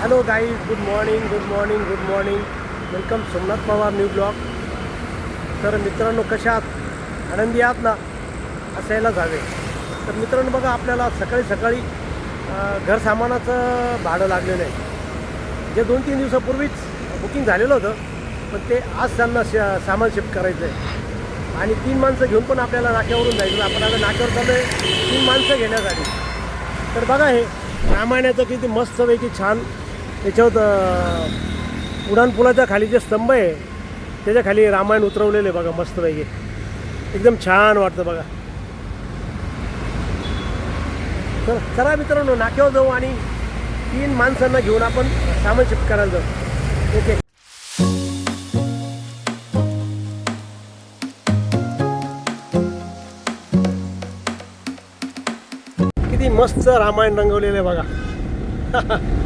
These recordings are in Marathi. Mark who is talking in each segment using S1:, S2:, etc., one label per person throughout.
S1: Hello guys good morning good morning good morning welcome Somnath Pawar new blog तर मित्रांनो कशा आहात? आनंदी आहात ना? असायलाच हवे तर मित्रांनो बघा आपल्याला सकाळी सकाळी घर सामानाचं भाडं लागलेलं आहे. जे दोन तीन दिवसापूर्वीच बुकिंग झालेलं होतं पण ते आज त्यांना श सामान शिफ्ट करायचं आहे. आणि तीन माणसं घेऊन पण आपल्याला नाक्यावरून जायचं. आपण आता नाक्यावर चाललो आहे तीन माणसं घेण्यासाठी. तर बघा हे रामायणाचं किती मस्तपैकी छान त्याच्यावर उड्डाणपुलाच्या खाली जे स्तंभ आहे त्याच्याखाली रामायण उतरवलेले बघा मस्तपैकी. एकदम छान वाटतं बघा. तर चला मित्रांनो नाक्यावर जाऊ आणि तीन माणसांना घेऊन आपण सामान शिफ्ट करायला जाऊ. ओके. किती मस्त रामायण रंगवलेलं आहे बघा.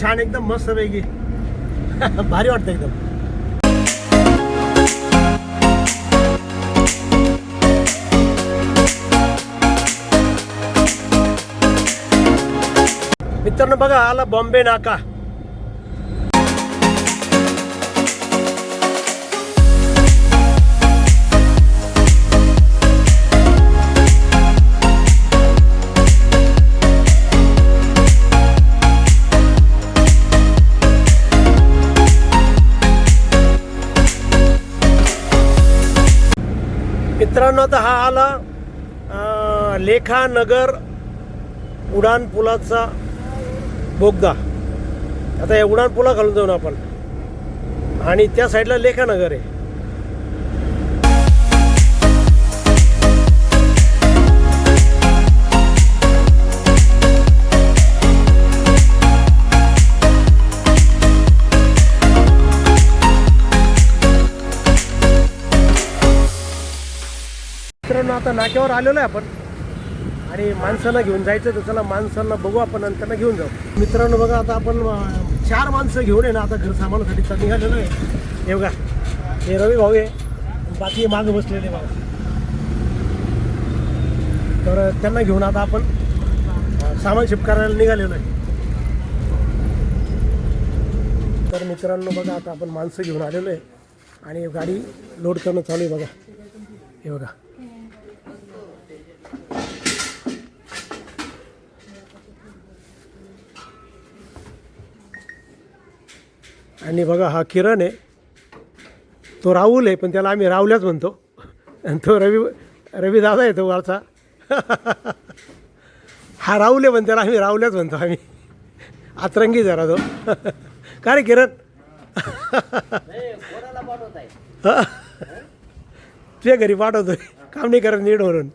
S1: छान एकदम मस्त पैकी. भारी वाटतं एकदम. मित्रांनो बघा आला बॉम्बे नाका. मित्रांनो आता हा आला लेखानगर उडान पुलाचा बोगदा. आता या उडान पुला घालून जाऊन आपण. आणि त्या साईडला लेखानगर आहे. आता नाक्यावर आलेलो आहे आपण. आणि माणसांना घेऊन जायचं तर चला माणसांना बघू आपण आणि त्यांना घेऊन जाऊ. मित्रांनो बघा आता आपण चार माणसं घेऊन आहे ना आता घर सामानासाठी तर निघालेलो आहे. हे बघा हे रवी भाऊ आहे बाकी मागं बसलेले भाऊ. तर त्यांना घेऊन आता आपण सामान शिफ्ट करायला निघालेलो आहे. तर मित्रांनो बघा आता आपण माणसं घेऊन आलेलो आहे. आणि गाडी लोड करणं चालू आहे बघा. हे बघा. आणि बघा हा किरण आहे. तो राहुल आहे पण त्याला आम्ही राहुल्याच म्हणतो. आणि तो रवी रवी दादा आहे तो वारचा. हा राहुल आहे पण त्याला आम्ही राहुल्याच म्हणतो. आम्ही आतरंगी जरा तो. का रे किरण? ते घरी पाठवतोय. काम नाही करत नीट म्हणून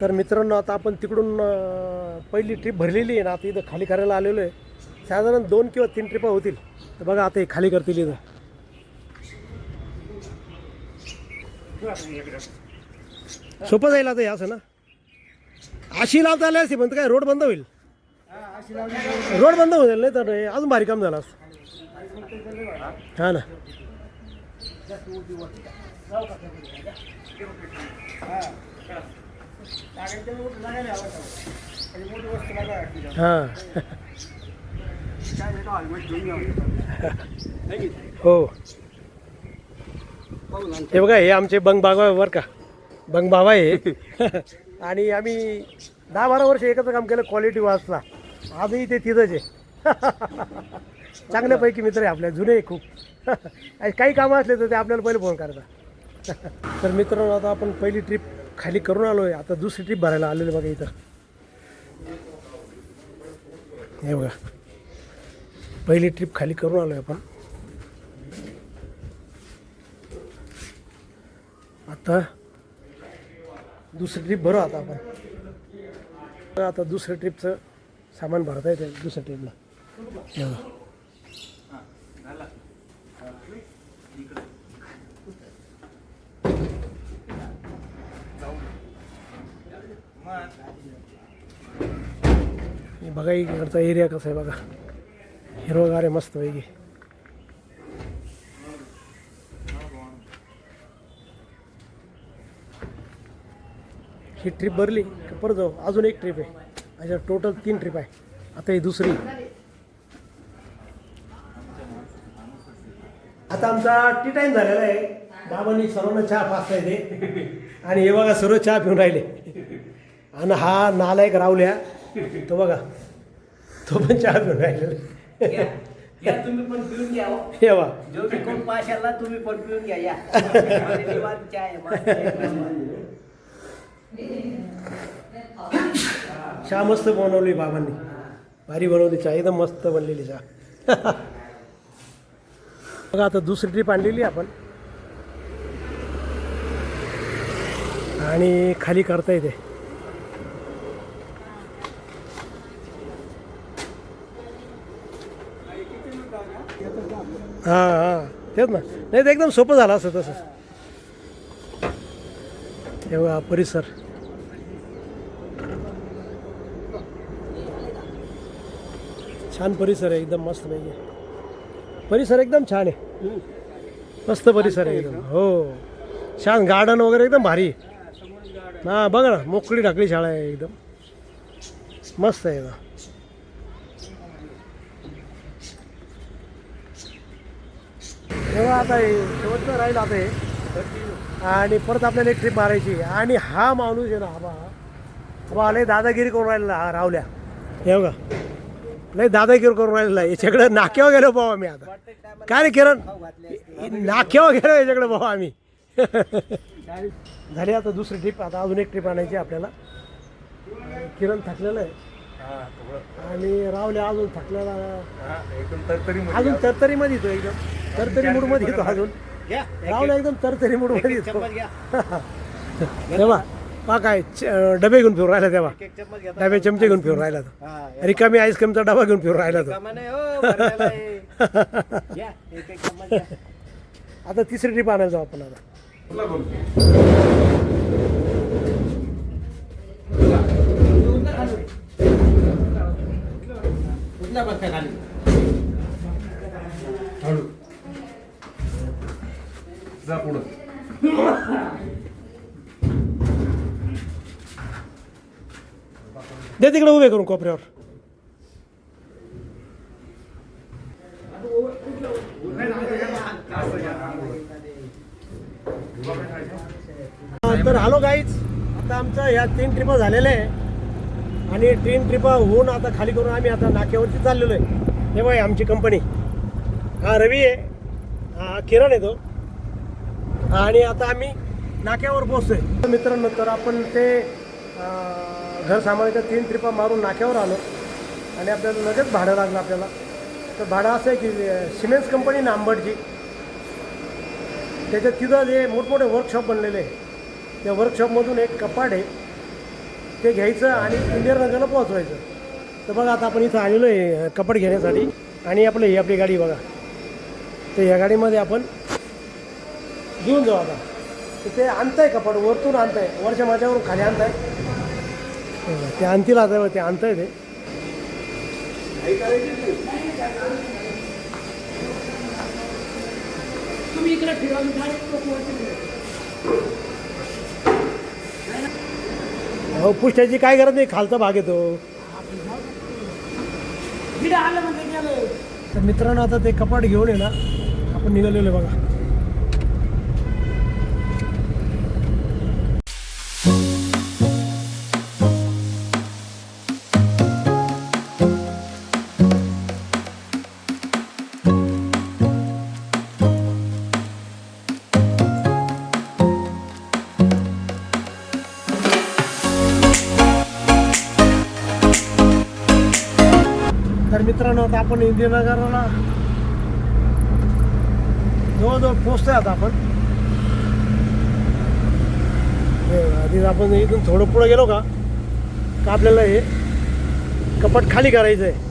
S1: तर मित्रांनो आता आपण तिकडून पहिली ट्रिप भरलेली आहे ना आता इथं खाली करायला आलेलो आहे. साधारण दोन किंवा तीन ट्रिपा होतील. तर बघा आता हे खाली करतील इथं. सोपं जाईल आता हे असं ना? अशी लावता आले असते पण काय रोड बंद होईल? रोड बंद होईल नाही तर अजून भारी काम झालं असतं. हा ना. हां. हो. हे बघा हे आमचे बंग बाबा बरं का. बंग बाबा आहे आणि आम्ही दहा बारा वर्ष एकत्र काम केलं क्वालिटी वाचला. आजही ते तिथंच आहे. चांगल्यापैकी मित्र आहे आपल्या जुने आहे खूप. आणि काही कामं असले तर ते आपल्याला पहिले फोन करतात तर मित्रांनो आता आपण पहिली ट्रिप खाली करून आलो आहे आता दुसरी ट्रिप भरायला आलेली बघा इथं. हे बघा. पहिली ट्रिप खाली करून आलो आहे आपण. आता दुसरी ट्रिप भरू आता आपण. आता दुसऱ्या ट्रिपचं सामान भरता येते दुसऱ्या ट्रिपला बघा. बघा इकडचा एरिया कसा आहे बघा. हिरवगार आहे मस्त पैकी ही ट्रिप भरली की परत जाऊ अजून एक ट्रिप आहे अच्छा टोटल तीन ट्रिप आहे आता ही दुसरी आता आमचा टी टाईम झालेला आहे बाबांनी सर्वांना चहा पाचता येते आणि हे बघा सर्व चहा पिऊन राहिले आणि हा नालायक रावल्या तो बघा तो पण चहा पिऊन राहिलेला
S2: या. या तुम्ही पण पिऊन घ्या हो.
S1: हे बा
S2: जो कोण पाशाला तुम्ही पण पिऊन घ्या या. आणि निवांत चहा आहे, मस्त आहे.
S1: चहा मस्त बनवली बाबांनी. भारी बनवली चहा एकदम मस्त बनलेली चहा. बघा आता दुसरी ट्रिप आणलेली आपण. आणि खाली करता येते. हां हां. तेच ना. नाही तर एकदम सोपं झालं असं तसं. एवढा परिसर. छान परिसर आहे एकदम मस्त पैकी. परिसर एकदम छान आहे. मस्त परिसर आहे एकदम. हो. छान गार्डन वगैरे एकदम भारी. हां बघा ना मोकळी ढाकळी शाळा आहे एकदम. मस्त आहे एकदम तेव्हा आता हे शेवटचं राहील आता हे. आणि परत आपल्याला एक ट्रिप मारायची आणि हा माणूस आहे ना हा बा. आले दादागिरी करून राहिला हा रावल्या. हे बघा. नाही दादागिरी करून राहिलेला याच्याकडे नाक्यावर गेलो भाऊ आम्ही आता. काय रे किरण? नाक्यावर गेलो याच्याकडे बाबा आम्ही. झाली आता दुसरी ट्रिप आता अजून एक ट्रिप आणायची आहे आपल्याला. किरण थकलेलं आहे. आणि रावल्या अजून थकलेला अजून तरतरीमध्ये येतो एकदम. तरतरी मूडमध्ये येतो अजून.
S2: घ्या.
S1: रावला एकदम तरतरी मूडमध्ये
S2: एक
S1: येतो. तेव्हा पा काय च- डबे घेऊन फिरून राहिला तेव्हा.
S2: एक चम्मच घ्या.
S1: डबे चमचे घेऊन फिरून राहिला तो.
S2: हा.
S1: रिकामी आईस्क्रीमचा डबा घेऊन फिरून राहिला तो.
S2: कामा नाही हो.
S1: आता तिसरी ट्रिप आणायला जाऊ आपण आता.
S2: कुठला बसता खाली?
S3: जा पुढं.
S1: दे तिकडे उभे करून कोपऱ्यावर. हा, तर हॅलो गाईज आता आमचं ह्या तीन ट्रिपा झालेल्या आहे. आणि तीन ट्रिपा होऊन आता खाली करून आम्ही आता नाक्यावरती चाललेलो आहे. हे बाय आमची कंपनी हा रवी आहे. हा किरण आहे तो. आणि आता आम्ही नाक्यावर पोहोचतोय. मित्रांनो तर आपण ते घर सांभाळायच्या तीन ट्रिपा मारून नाक्यावर आलो. आणि आपल्याला लगेच भाडं लागलं आपल्याला. तर भाडं असं आहे की सिमेंट्स कंपनी नांबडची. त्याच्यात तिथं जे मोठमोठे वर्कशॉप बनलेले आहे. त्या वर्कशॉपमधून एक कपाट आहे. ते घ्यायचं आणि इंडियन नगरला पोहोचवायचं. तर बघा आता आपण इथं आलेलो आहे कपड घेण्यासाठी. आणि आपलं ही आपली गाडी बघा. तर या गाडीमध्ये आपण घेऊन जाऊ आता. तर ते आणताय कपड वरतून आणताय. वरच्या माझ्यावरून खाली आणताय. ते आणतील आता ते आणताय ते. तुम्ही इकडे ठेवा हो पुष्ट्याची काय गरज नाही खालचा भाग येतो. तर मित्रांनो आता ते कपाट घेऊन आहे ना. आपण निघालेलो बघा. मित्रांनो आता आपण इंदिरानगरला जवळजवळ पोचतोय आता आपण. हे आधी आपण इथून थोडं पुढं गेलो का? का आपल्याला हे कपाट खाली करायचं आहे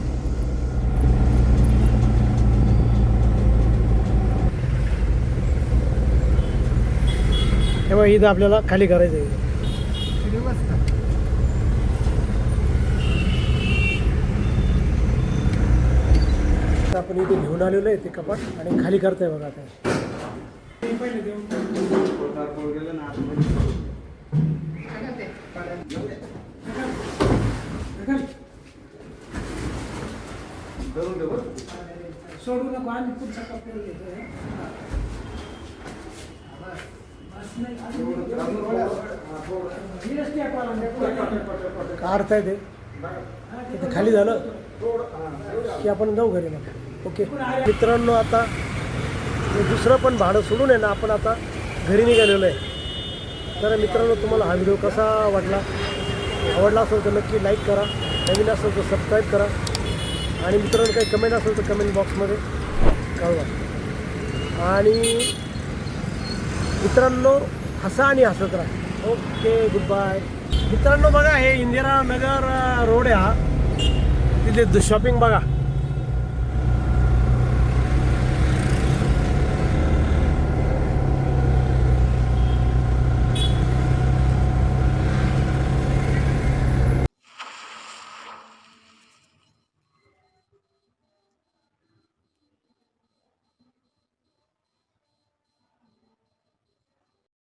S1: तेव्हा इथं आपल्याला खाली करायचं आहे आपण इथे घेऊन आलेलो आहे ते कपाट आणि खाली करताय बघा आता.
S4: सोडू नको आम्ही पुढचा कपडे
S1: काढताय ते खाली झालं की आपण जाऊ घरी मग. ओके. मित्रांनो आता दुसरं पण भाडं सोडून आहे ना आपण आता घरी निघालेलो आहे. तर मित्रांनो तुम्हाला हा व्हिडिओ कसा वाटला? आवडला असेल तर नक्की लाईक करा. नवीन असेल तर सबस्क्राईब करा. आणि मित्रांनो काही कमेंट असेल तर कमेंट बॉक्समध्ये कळवा. आणि मित्रांनो हसा आणि हसत राहा. ओके गुड बाय मित्रांनो बघा हे इंदिरा नगर रोड आहे हा. तिथे शॉपिंग बघा.